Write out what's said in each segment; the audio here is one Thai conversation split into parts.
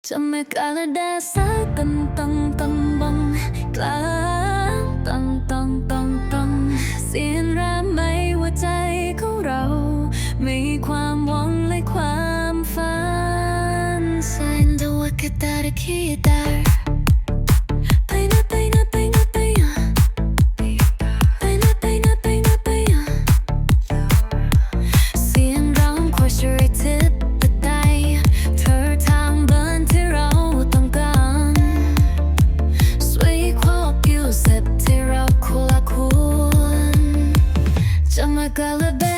Cemek ala dasa tentang tambang Klang tang tang tang tang เสียงรำไม่ว่าใจของเรา มีความหวังและความฝัน Sen de vakit erkeği der Aquela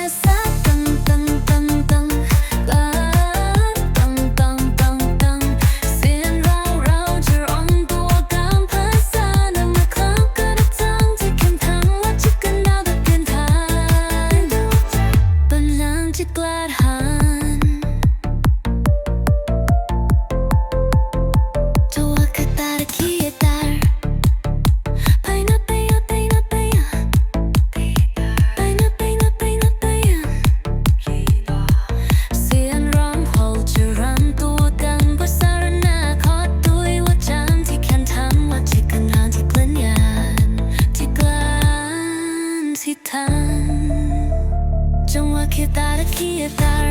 จังหวะคิด정확히따르기에따า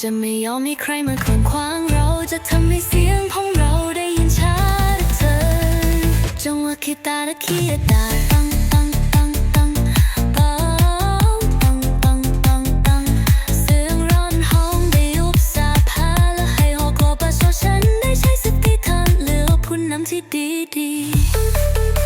จะไม่ยอมให้ใครมาขวนขวางเราจะทำให้เสียงของเราได้ยินชัดเธอจงว่าคิดตาและคิดตา D D D.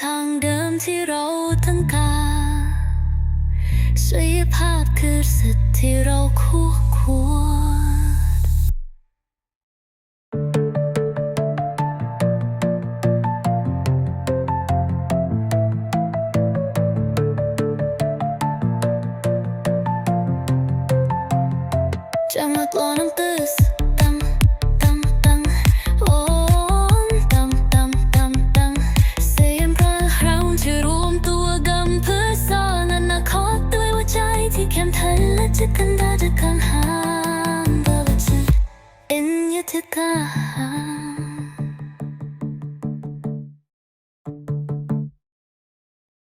ทางเดิมที่เราต้องการชัยภาพคือสิทธิ์ที่เราคู่ควรจะมากลอน้ำตื้อ illeti kandada kan hamba vatsin in yatika